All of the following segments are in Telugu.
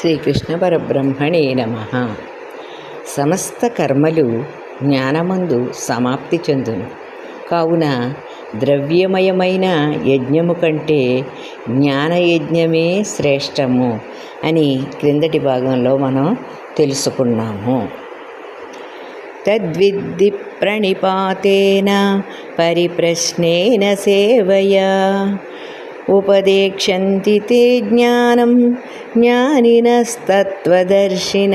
శ్రీకృష్ణ పరబ్రహ్మణే నమ. సమస్త కర్మలు జ్ఞానమందు సమాప్తి చెందును. కావున ద్రవ్యమయమైన యజ్ఞము కంటే జ్ఞానయజ్ఞమే శ్రేష్టము అని క్రిందటి భాగంలో మనం తెలుసుకున్నాము. తద్విద్ది ప్రణిపాతేన పరిప్రశ్నేన సేవయా. ఉపదేక్షంతి తే జ్ఞానం జ్ఞానినస్తత్వదర్శిన.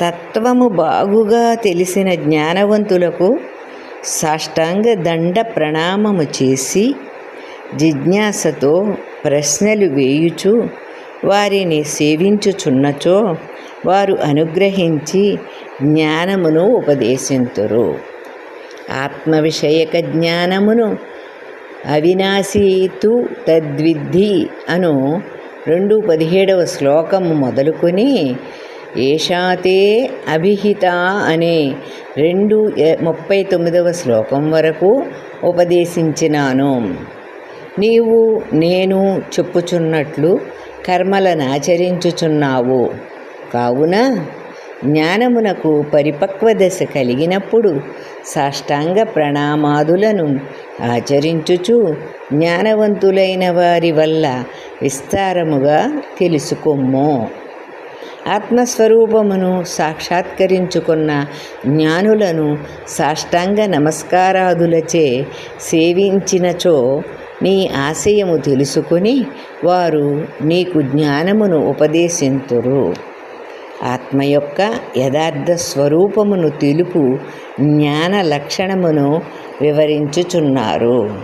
తత్వము బాగుగా తెలిసిన జ్ఞానవంతులకు సాష్టాంగ దండ ప్రణామము చేసి జిజ్ఞాసతో ప్రశ్నలు వేయుచు వారిని సేవించుచున్నచో వారు అనుగ్రహించి జ్ఞానమును ఉపదేశింతురు. ఆత్మవిషయక జ్ఞానమును అవినాశీతు తద్విద్ధి అను రెండు పదిహేడవ శ్లోకము మొదలుకొని ఏషాతే అభిహిత అనే రెండు ముప్పై తొమ్మిదవ శ్లోకం వరకు ఉపదేశించినాను. నీవు నేను చెప్పుచున్నట్లు కర్మలను ఆచరించుచున్నావు. కావున జ్ఞానమునకు పరిపక్వ దశ కలిగినప్పుడు సాష్టాంగ ప్రణామాదులను ఆచరించుచు జ్ఞానవంతులైన వారి వల్ల విస్తారముగా తెలుసుకొమ్ము. ఆత్మస్వరూపమును సాక్షాత్కరించుకున్న జ్ఞానులను సాష్టాంగ నమస్కారాదులచే సేవించినచో నీ ఆశయము తెలుసుకుని వారు నీకు జ్ఞానమును ఉపదేశింతురు. ఆత్మ యొక్క యథార్థ స్వరూపమును తెలుపు జ్ఞాన లక్షణమును వివరించుచున్నారు.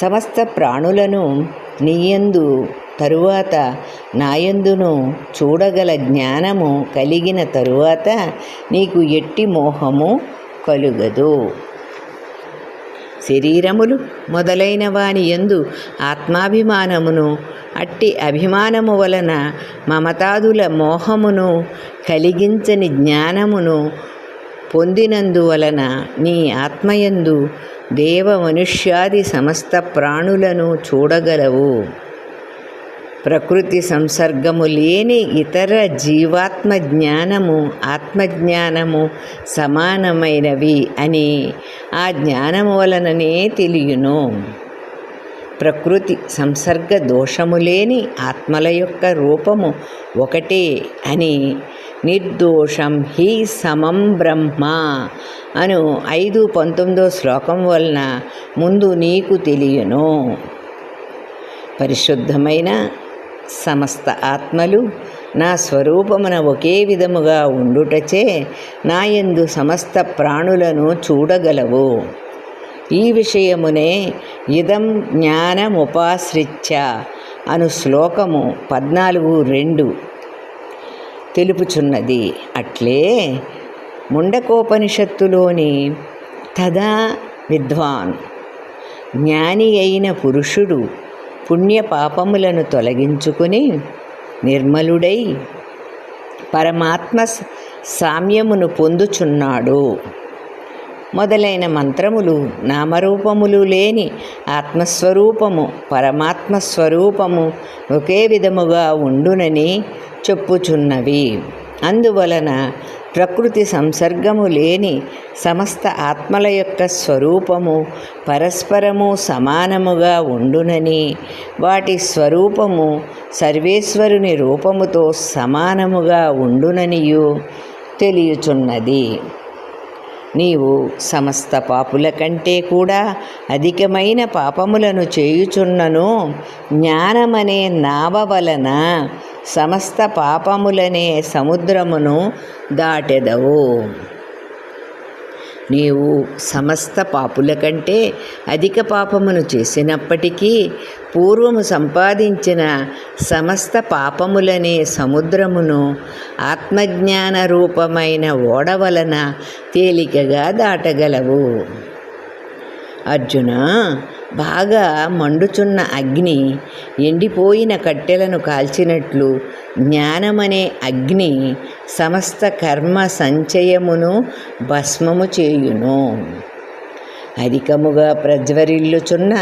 సమస్త ప్రాణులను నీయందు తరువాత నాయందును చూడగల జ్ఞానము కలిగిన తరువాత నీకు ఎట్టి మోహము కలుగదు. శరీరములు మొదలైన వాని యందు ఆత్మాభిమానమును అట్టి అభిమానము వలన మమతాదుల మోహమును కలిగించని జ్ఞానమును పొందినందువలన నీ ఆత్మయందు దేవ మనుష్యాది సమస్త ప్రాణులను చూడగలవు. ప్రకృతి సంసర్గము లేని ఇతర జీవాత్మ జ్ఞానము ఆత్మజ్ఞానము సమానమైనవి అని ఆ జ్ఞానము వలననే తెలియను. ప్రకృతి సంసర్గ దోషము లేని ఆత్మల యొక్క రూపము ఒకటే అని నిర్దోషం హి సమం బ్రహ్మ అను ఐదు పంతొమ్మిదో శ్లోకం వలన ముందు నీకు తెలియను. పరిశుద్ధమైన సమస్త ఆత్మలు నా స్వరూపమున ఒకే విధముగా ఉండుటచే నాయందు సమస్త ప్రాణులను చూడగలవు. ఈ విషయమునే ఇదం జ్ఞానముపాశ్రిత్య అను శ్లోకము పద్నాలుగు రెండు తెలుపుచున్నది. అట్లే ముండకోపనిషత్తులోని తదా విద్వాన్ జ్ఞాని అయిన పురుషుడు పుణ్యపాపములను తొలగించుకుని నిర్మలుడై పరమాత్మ సామ్యమును పొందుచున్నాడు. మొదలైన మంత్రములు నామరూపములు లేని ఆత్మస్వరూపము పరమాత్మ స్వరూపము ఒకే విధముగా ఉండునని చెప్పుచున్నవి. అందువలన ప్రకృతి సంసర్గము లేని సమస్త ఆత్మల యొక్క స్వరూపము పరస్పరము సమానముగా ఉండునని వాటి స్వరూపము సర్వేశ్వరుని రూపముతో సమానముగా ఉండుననియు తెలియచున్నది. నీవు సమస్త పాపుల కంటే కూడా అధికమైన పాపములను చేయుచున్నను జ్ఞానమనే నావ వలన సమస్త పాపములనే సముద్రమును దాటెదవు. నీవు సమస్త పాపుల కంటే అధిక పాపమును చేసినప్పటికీ పూర్వము సంపాదించిన సమస్త పాపములనే సముద్రమును ఆత్మజ్ఞాన రూపమైన ఓడ వలన తేలికగా దాటగలవు. అర్జున బాగా మండుచున్న అగ్ని ఎండిపోయిన కట్టెలను కాల్చినట్లు జ్ఞానమనే అగ్ని సమస్త కర్మ సంచయమును భస్మము చేయును. అధికముగా ప్రజ్వరిల్లుచున్న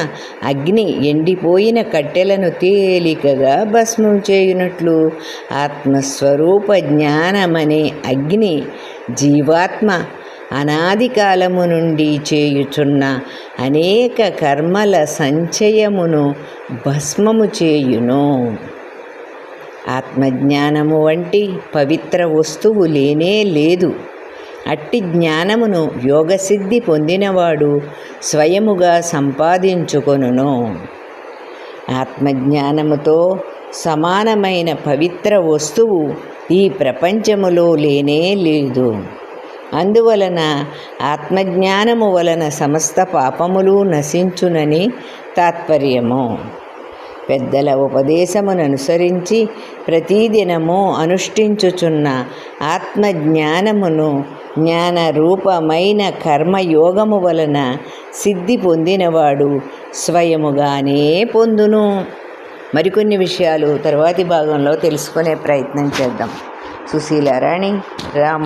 అగ్ని ఎండిపోయిన కట్టెలను తేలికగా భస్మం చేయునట్లు ఆత్మస్వరూప జ్ఞానమనే అగ్ని జీవాత్మ అనాది కాలము నుండి చేయుచున్న అనేక కర్మల సంచయమును భస్మము చేయును. ఆత్మజ్ఞానము వంటి పవిత్ర వస్తువు లేనే లేదు. అట్టి జ్ఞానమును యోగసిద్ధి పొందినవాడు స్వయముగా సంపాదించుకొనును. ఆత్మజ్ఞానముతో సమానమైన పవిత్ర వస్తువు ఈ ప్రపంచములో లేనే లేదు. అందువలన ఆత్మజ్ఞానము వలన సమస్త పాపములు నశించునని తాత్పర్యము. పెద్దల ఉపదేశమును అనుసరించి ప్రతిదినము అనుష్ఠించుచున్న ఆత్మజ్ఞానమును జ్ఞాన రూపమైన కర్మయోగము వలన సిద్ధి పొందినవాడు స్వయముగానే పొందును. మరికొన్ని విషయాలు తర్వాతి భాగంలో తెలుసుకునే ప్రయత్నం చేద్దాం. సుశీలారాణి రామ